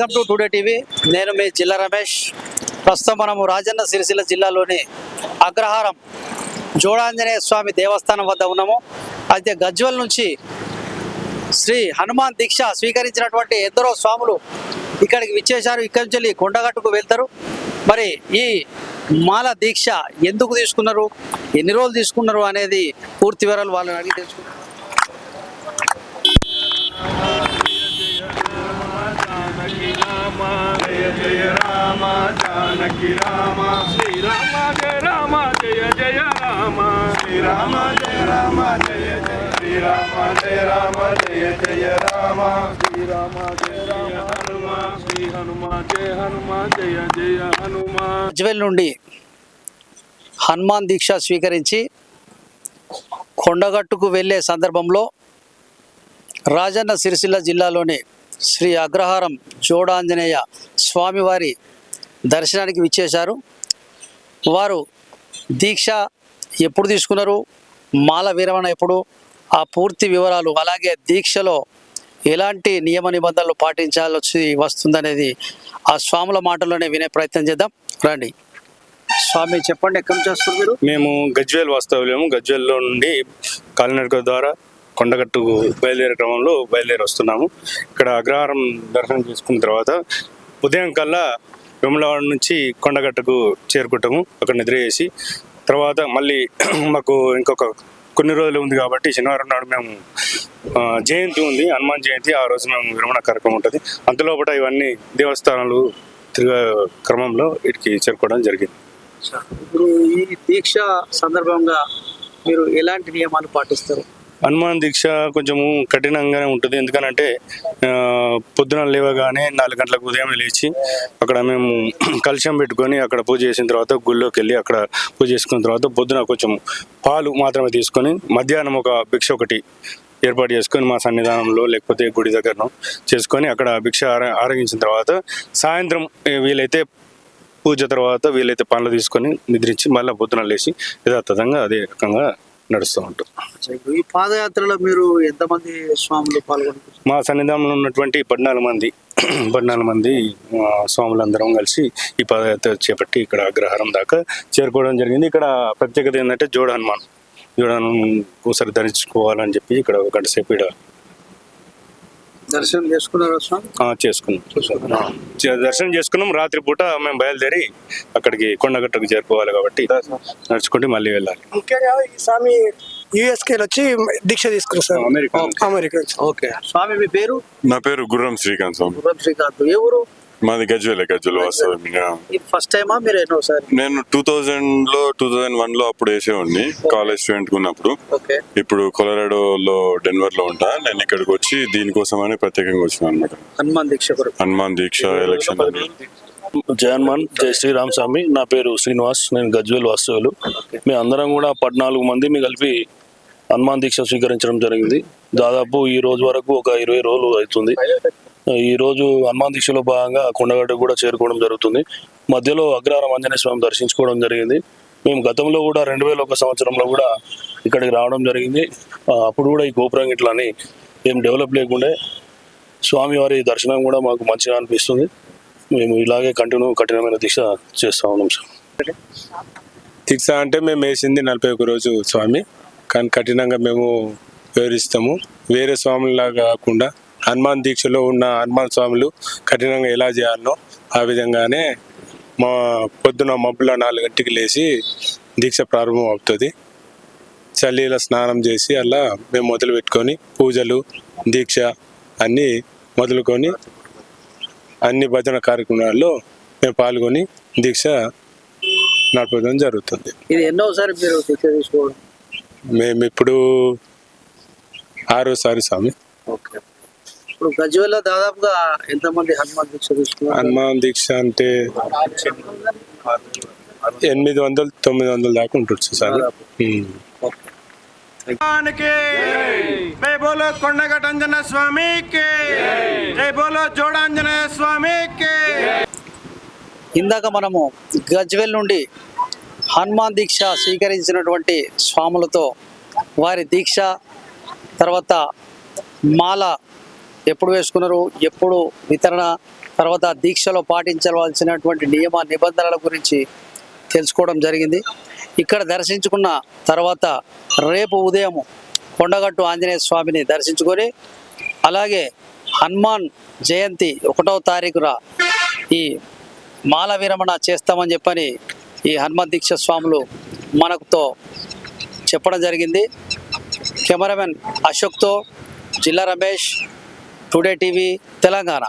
Welcome to today TV. నేను మీ జిల్లా రమేష్. ప్రస్తుతం మనము రాజన్న సిరిసిల్ల జిల్లాలోని అగ్రహారం జోడాంజనేయ స్వామి దేవస్థానం వద్ద ఉన్నాము. అయితే గజ్వల్ నుంచి శ్రీ హనుమాన్ దీక్ష స్వీకరించినటువంటి ఎందరో స్వాములు ఇక్కడికి విచ్చేశారు. ఇక్కడి నుంచి వెళ్ళి కొండగట్టుకు వెళ్తారు. మరి ఈ మాల దీక్ష ఎందుకు తీసుకున్నారు? ఎన్ని రోజులు తీసుకున్నారు అనేది పూర్తి వివరాలు వాళ్ళని అడిగి తెలుసుకున్నారు Rama Jai Rama Jai Rama Jai Rama Jai Rama Jai Rama Jai Rama జయ రామ హనుమ శ్రీ హనుమ జయ హనుమ జయ జయ హనుమ. జువెల్ నుండి హనుమాన్ దీక్ష స్వీకరించి కొండగట్టుకు వెళ్ళే సందర్భంలో రాజన్న సిరిసిల్ల జిల్లాలోని శ్రీ అగ్రహారం చూడాంజనేయ స్వామివారి దర్శనానికి విచ్చేశారు. వారు దీక్ష ఎప్పుడు తీసుకున్నారు? మాల విరమణ ఎప్పుడు? ఆ పూర్తి వివరాలు అలాగే దీక్షలో ఎలాంటి నియమ నిబంధనలు పాటించాల్సి వస్తుందనేది ఆ స్వాముల మాటల్లోనే వినే ప్రయత్నం చేద్దాం. రండి. స్వామి చెప్పండి ఎక్కడ చేస్తారు మీరు? మేము గజ్వేల్ వాస్తవ్యము. గజ్వేల్లో నుండి కాలినడక ద్వారా కొండగట్టుకు బయలుదేరే క్రమంలో బయలుదేరి వస్తున్నాము. ఇక్కడ అగ్రహారం దర్శనం చేసుకున్న తర్వాత ఉదయం కల్లా విమలవాడ నుంచి కొండగట్టుకు చేరుకుంటాము. అక్కడ నిద్ర చేసి తర్వాత మళ్ళీ మాకు ఇంకొక కొన్ని రోజులు ఉంది కాబట్టి శనివారం నాడు మేము జయంతి ఉంది హనుమాన్ జయంతి ఆ రోజు మేము విరమణ కార్యక్రమం ఉంటుంది. అంతలోపట ఇవన్నీ దేవస్థానాలు తిరిగే క్రమంలో వీటికి చేరుకోవడం జరిగింది. ఇప్పుడు ఈ దీక్ష సందర్భంగా మీరు ఎలాంటి నియమాలు పాటిస్తారు? హనుమాన్ దీక్ష కొంచెము కఠినంగానే ఉంటుంది. ఎందుకనంటే పొద్దున లేవగానే నాలుగు గంటలకు ఉదయం లేచి అక్కడ మేము కలుషం పెట్టుకొని అక్కడ పూజ చేసిన తర్వాత గుళ్ళోకి వెళ్ళి అక్కడ పూజ చేసుకున్న తర్వాత పొద్దున కొంచెం పాలు మాత్రమే తీసుకొని మధ్యాహ్నం ఒక భిక్ష ఒకటి ఏర్పాటు చేసుకొని మా సన్నిధానంలో లేకపోతే గుడి దగ్గరను చేసుకొని అక్కడ భిక్ష ఆర- ఆరగించిన తర్వాత సాయంత్రం వీలైతే పూజ తర్వాత వీలైతే పనులు తీసుకొని నిద్రించి మళ్ళీ పొద్దున లేచి యథాతథంగా అదే రకంగా నడుస్తూ ఉంటాం. ఇప్పుడు ఈ పాదయాత్రలో మీరు ఎంతమంది స్వాములు పాల్గొంటారు మా సన్నిధానంలో ఉన్నటువంటి పద్నాలుగు మంది పద్నాలుగు మంది స్వాములందరం కలిసి ఈ పదయాత్ర చేపట్టి ఇక్కడ అగ్రహారం దాకా చేరుకోవడం జరిగింది. ఇక్కడ ప్రత్యేకత ఏంటంటే జోడ హనుమాన్. జోడ హనుమాన్ ఒకసారి ధరించుకోవాలని చెప్పి ఇక్కడ ఒక గంట సేపు ఇక్కడ దర్శనం చేసుకున్నారు చేసుకున్నాం. దర్శనం చేసుకున్నాం. రాత్రి పూట మేము బయలుదేరి అక్కడికి కొండగట్టుకు చేరుకోవాలి కాబట్టి నడుచుకుంటే మళ్ళీ వెళ్ళాలి. ముఖ్యంగా ఈ స్వామి యుఎస్కే వచ్చి దీక్ష తీసుకున్నారు సార్. America America okay. స్వామి మీ పేరు? నా పేరు గుర్రం శ్రీకాంత్ స్వామి. గుర్రం శ్రీకాంత్. ఏ ఊరు? మాది గజ్వేల్ గజ్వేల్ వాస్తవం ఫస్ట్ టైమా మీరు ఎన్నోసారి నేను టూ థౌజండ్లో టూ థౌజండ్ వన్లో అప్పుడు వేసేవాడిని కాలేజ్ స్టూడెంట్ ఉన్నప్పుడు. ఓకే. ఇప్పుడు కొలరాడోలో డెన్వర్లో ఉంటా నేను ఇక్కడికి వచ్చి దీనికోసమని ప్రత్యేకంగా వచ్చిన అనమాట హనుమాన్ దీక్ష హనుమాన్ దీక్ష ఎలక్షన్ అని జయన్మాన్ జై శ్రీరామ్ స్వామి నా పేరు శ్రీనివాస్ నేను గజ్వేల్ వాస్తవులు మీ అందరం కూడా పద్నాలుగు మంది మీ కలిపి హనుమాన్ దీక్ష స్వీకరించడం జరిగింది. దాదాపు ఈ రోజు వరకు ఒక ఇరవై రోజులు అవుతుంది. ఈరోజు హనుమాన్ దీక్షలో భాగంగా కొండగడ్డ కూడా చేరుకోవడం జరుగుతుంది. మధ్యలో అగ్రహారం ఆంజనేయ స్వామి దర్శించుకోవడం జరిగింది. మేము గతంలో కూడా రెండు వేల ఒక సంవత్సరంలో కూడా ఇక్కడికి రావడం జరిగింది. అప్పుడు కూడా ఈ గోపురం ఇట్లా అని ఏం డెవలప్ లేకుండే. స్వామివారి దర్శనం కూడా మాకు మంచిగా అనిపిస్తుంది. మేము ఇలాగే కంటిన్యూ కఠినమైన దీక్ష చేస్తా ఉన్నాం సార్. దీక్ష అంటే మేము వేసింది నలభై ఒక రోజు స్వామి. కానీ కఠినంగా మేము వివరిస్తాము. వేరే స్వాములాగా కాకుండా హనుమాన్ దీక్షలో ఉన్న హనుమాన్ స్వాములు కఠినంగా ఎలా చేయాలనో ఆ విధంగానే మా పొద్దున మబ్బుల నాలుగు గంటకి లేచి దీక్ష ప్రారంభం అవుతుంది. చలిలో స్నానం చేసి అలా మేము మొదలు పెట్టుకొని పూజలు దీక్ష అన్నీ మొదలుకొని అన్ని భజన కార్యక్రమాల్లో మేము పాల్గొని దీక్ష నడపడం జరుగుతుంది. ఇది ఎన్నోసారి మీరు దీక్ష తీసుకోవడం? మేము ఇప్పుడు ఆరోసారి స్వామి. ఓకే. ఇప్పుడు గజ్వేల్లో దాదాపుగా ఎంతమంది హనుమాన్ దీక్ష తీసుకున్నారు? హనుమాన్ దీక్ష అంటే ఎనిమిది వందలు తొమ్మిది వందల దాకా ఉంటుంది సార్ కొండగటంజన స్వామికి! జై బోలో జోడాంజనేయ స్వామికి! ఇందాక మనము గజ్వెల్ నుండి హనుమాన్ దీక్ష స్వీకరించినటువంటి స్వాములతో వారి దీక్ష తర్వాత మాల ఎప్పుడు వేసుకున్నారు ఎప్పుడు వితరణ తర్వాత దీక్షలో పాటించవలసినటువంటి నియమ నిబంధనల గురించి తెలుసుకోవడం జరిగింది. ఇక్కడ దర్శించుకున్న తర్వాత రేపు ఉదయం కొండగట్టు ఆంజనేయ స్వామిని దర్శించుకొని అలాగే హనుమాన్ జయంతి ఒకటవ తారీఖున ఈ మాల విరమణ చేస్తామని చెప్పని ఈ హనుమాన్ దీక్ష స్వాములు మనకుతో చెప్పడం జరిగింది. కెమెరామెన్ అశోక్తో జిల్లా రమేష్ టుడే టీవీ తెలంగాణ.